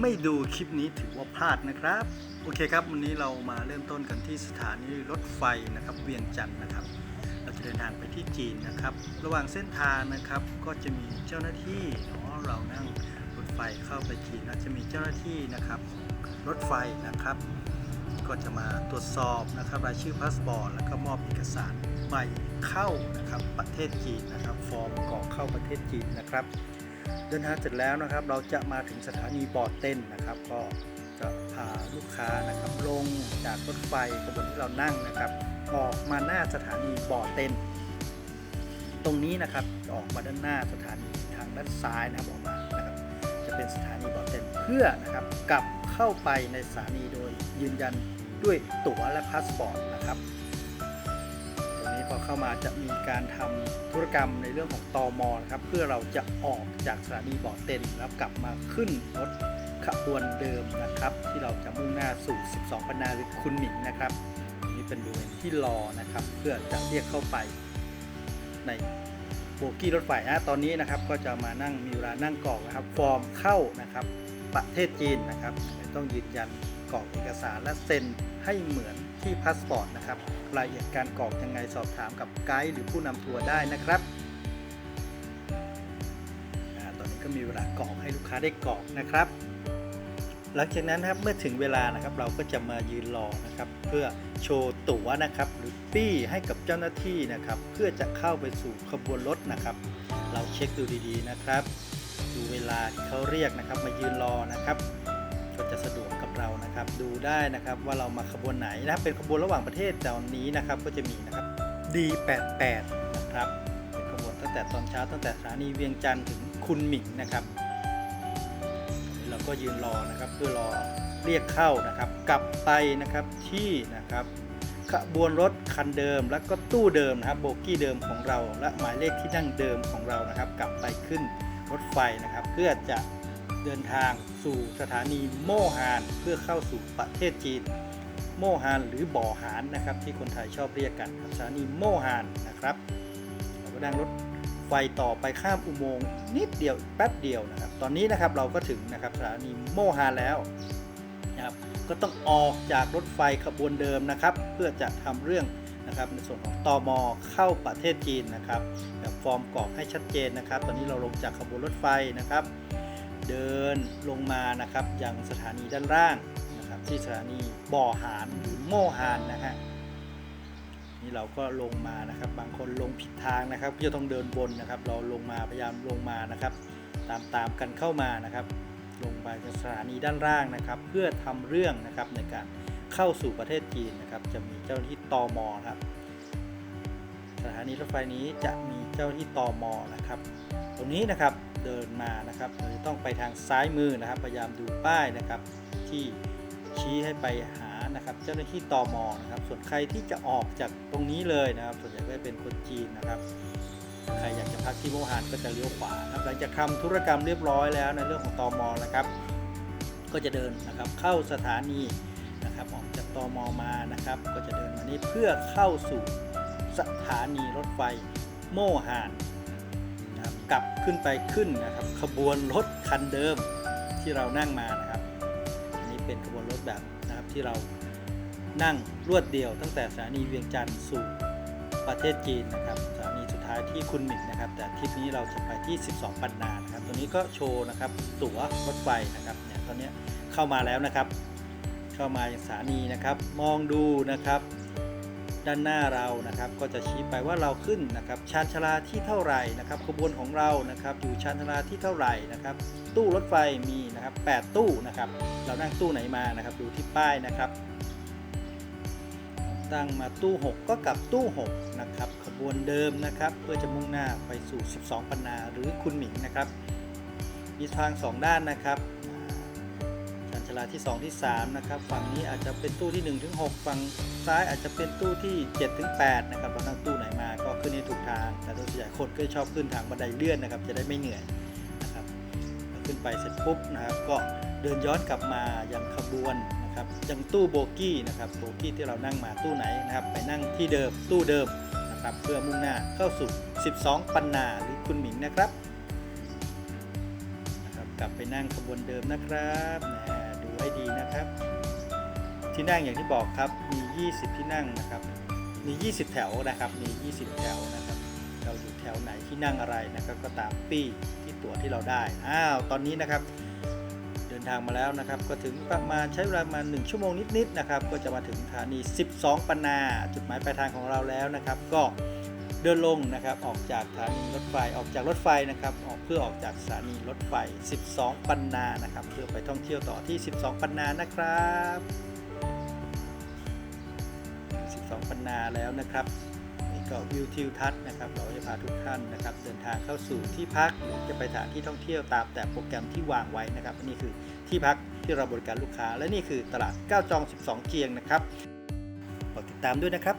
ไม่ดูคลิปนี้ถือว่าพลาดนะครับ โอเคครับ วันนี้เรามาเริ่มต้นกันที่สถานีรถไฟนะครับ เวียงจันทร์นะครับ เราจะเดินทางไปที่จีนนะครับ ระหว่างเส้นทางนะครับก็จะมีเจ้าหน้าที่เนาะเรานั่งรถไฟเข้าไปจีนแล้วจะมีเจ้าหน้าที่นะครับรถไฟนะครับ ก็จะมาตรวจสอบนะครับรายชื่อพาสปอร์ตแล้วก็มอบเอกสารใบเข้านะครับประเทศจีนนะครับ ฟอร์มกรอเข้าประเทศจีนนะครับ เดินทางเสร็จแล้วนะครับ เราจะมาถึงสถานีบอดเต้นนะครับ ก็จะพาลูกค้านะครับลงจากรถไฟขบวนที่เรานั่งนะครับ ออกมาหน้าสถานีบอดเต้น ตรงนี้นะครับออกมาด้านหน้าสถานีทางด้านซ้ายนะครับออกมานะครับ จะเป็นสถานีบอดเต้นเพื่อนะครับกลับเข้าไปในสถานีโดยยืนยันด้วยตั๋วและพาสปอร์ตนะครับตรงนี้พอเข้ามาจะมีการทำธุร กรรมในเรื่องของตอมนะครับเพื่อเราจะออกจากสถานีบ่อเต็นแล้วกลับมาขึ้นรถขบวนเดิมนะครับ ที่เราจะมุ่งหน้าสู่ 12ปันนาหรือคุณหมิงนะครับนนี้เป็นบริเวณที่รอนะครับ เพื่อจะเรียกเข้าไปในโบกี้รถไฟนะตอนนี้นะครับก็จะมานั่งมีเวลานั่งกรอกนะครับ ฟอร์มเข้านะครับ ประเทศจีนนะครับ ต้องยืนยัน กรอกเอกสารและเซ็นให้เหมือนที่พาสปอร์ตนะครับรายละเอียดการกรอกยังไงสอบถามกับไกด์หรือผู้นำทัวร์ได้นะครับอตอนนี้ก็มีเวลากรอกให้ลูกค้าได้กรอกนะครับ หลังจากนั้นนะครับเมื่อถึงเวลานะครับเราก็จะมายืนรอนะครับเพื่อโชว์ตั๋วนะครับหรือปี้ให้กับเจ้าหน้าที่นะครับเพื่อจะเข้าไปสู่ขบวนรถนะครับ เราเช็คดูดีๆนะครับ ดูเวลาที่เขาเรียกนะครับมายืนรอนะครับ ก็จะสะดวกกับเรานะครับ ดูได้นะครับว่าเรามาขบวนไหนนะครับ เป็นขบวนระหว่างประเทศตอนนี้นะครับก็จะมีนะครับ D88 นะครับเป็นขบวนตั้งแต่ตอนเช้าตั้งแต่สถานีเวียงจันทร์ถึงคุณหมิงนะครับเราก็ยืนรอนะครับเพื่อรอเรียกเข้านะครับ กลับไปนะครับที่นะครับขบวนรถคันเดิมและก็ตู้เดิมนะครับโบกี้เดิมของเรา และหมายเลขที่นั่งเดิมของเรานะครับ กลับไปขึ้นรถไฟนะครับ เพื่อจะ เดินทางสู่สถานีโมฮานเพื่อเข้าสู่ประเทศจีน โมฮานหรือบ่อหานนะครับ ที่คนไทยชอบเรียกกันสถานีโมฮานนะครับเราก็นั่งรถไฟต่อไปข้ามอุโมงค์นิดเดียวแป๊บเดียวนะครับ ตอนนี้นะครับเราก็ถึงนะครับสถานีโมฮานแล้วนะครับก็ต้องออกจากรถไฟขบวนเดิมนะครับ เพื่อจะทำเรื่องนะครับในส่วนของตอมอเข้าประเทศจีนนะครับแบบฟอร์มกรอกให้ชัดเจนนะครับ ตอนนี้เราลงจากขบวนรถไฟนะครับ เดินลงมานะครับยังสถานีด้านล่างนะครับที่สถานีบ่อหานหรือโมหานนะฮะนี่เราก็ลงมานะครับ บางคนลงผิดทางนะครับก็จะต้องเดินบนนะครับ เราลงมาพยายามลงมานะครับ ตามตามกันเข้ามานะครับ ลงไปสถานีด้านล่างนะครับ เพื่อทำเรื่องนะครับในการเข้าสู่ประเทศจีนนะครับ จะมีเจ้าหน้าที่ตอมครับสถานีรถไฟนี้จะมีเจ้าหน้าที่ตอมนะครับ ตรงนี้นะครับ เดินมานะครับเราจะต้องไปทางซ้ายมือนะครับ พยายามดูป้ายนะครับ ที่ชี้ให้ไปหานะครับ เจ้าหน้าที่ตอมอนะครับ ส่วนใครที่จะออกจากตรงนี้เลยนะครับ ส่วนใหญ่ก็จะเป็นคนจีนนะครับใครอยากจะพักที่โมหานก็จะเลี้ยวขวาครับหลังจากทำธุรกรรมเรียบร้อยแล้วในเรื่องของตอมอนะครับ ก็จะเดินนะครับเข้าสถานีนะครับออกจากตอมอมานะครับ ก็จะเดินมานี้เพื่อเข้าสู่สถานีรถไฟโมหาน กลับขึ้นไปขึ้นนะครับ ขบวนรถคันเดิมที่เรานั่งมานะครับอันนี้เป็นขบวนรถแบบนะครับที่เรานั่งรวดเดียว ตั้งแต่สถานีเวียงจันทร์สู่ประเทศจีนนะครับสถานีสุดท้ายที่คุณหมิงนะครับ แต่ทริปนี้เราจะไปที่ 12 ปันนานะครับตัวนี้ก็โชว์นะครับตั๋วรถไฟนะครับเนี่ยตอนนี้เข้ามาแล้วนะครับ เข้ามาอย่างสถานีนะครับ มองดูนะครับ ด้านหน้าเรานะครับก็จะชี้ไปว่าเราขึ้นนะครับชานชาลาที่เท่าไหร่นะครับขบวนของเรานะครับอยู่ชานชาลาที่เท่าไหร่นะครับตู้รถไฟมีนะครับ8ตู้นะครับเรานั่งตู้ไหนมานะครับดูที่ป้ายนะครับตั้งมาตู้ 6 ก็กลับตู้ 6 นะครับขบวนเดิมนะครับ เพื่อจะมุ่งหน้าไปสู่ 12 ปันนาหรือคุณหมิงนะครับ มีทาง 2 ด้านนะครับ อ่าชันชาลาที่ 2 ที่ 3 นะครับ ฝั่งนี้อาจจะเป็นตู้ที่1ถึง6ฝั่งซ้ายอาจจะเป็นตู้ที่7ถึง8นะครับเรานั่งตู้ไหนมาก็ขึ้นให้ถูกทาง แต่โดยส่วนใหญ่คนก็ชอบขึ้นทางบันไดเลื่อนนะครับ จะได้ไม่เหนื่อยนะครับขึ้นไปเสร็จปุ๊บนะครับ ก็เดินย้อนกลับมายังขบวนนะครับยังตู้โบกี้นะครับโบกี้ที่เรานั่งมาตู้ไหนนะครับ ไปนั่งที่เดิมตู้เดิมนะครับ เพื่อมุ่งหน้าเข้าสู่ 12 ปันนาหรือคุณหมิงนะครับนะครับกลับไปนั่งขบวนเดิมนะครับนะ ดูให้ดีนะครับ ที่นั่งอย่างที่บอกครับมี 20 ที่นั่งนะครับ มี 20 แถวนะครับ มี 20 แถวนะครับ เราอยู่แถวไหนที่นั่งอะไรนะครับ ก็ตามปี้ที่ตั๋วที่เราได้อ้าวตอนนี้นะครับ เดินทางมาแล้วนะครับ ก็ถึงประมาณใช้เวลามา1ชั่วโมงนิดๆนะครับ ก็จะมาถึงสถานี 12ปนาจุดหมายปลายทางของเราแล้วนะครับ ก็ เดินลงนะครับออกจากสถานีรถไฟออกจากรถไฟนะครับออกเพื่อออกจากสถานีรถไฟ 12 ปันนานะครับ เพื่อไปท่องเที่ยวต่อที่ 12 ปันนานะครับ 12 ปันนาแล้วนะครับนี่ก็วิวทิวทัศน์นะครับ เราจะพาทุกท่านนะครับ เดินทางเข้าสู่ที่พักหรือจะไปสถานที่ท่องเที่ยวตามแต่โปรแกรมที่วางไว้นะครับนี่คือที่พักที่เราบริการลูกค้า และนี่คือตลาดก้าวจอง 12 เกียงนะครับกดติดตามด้วยนะครับ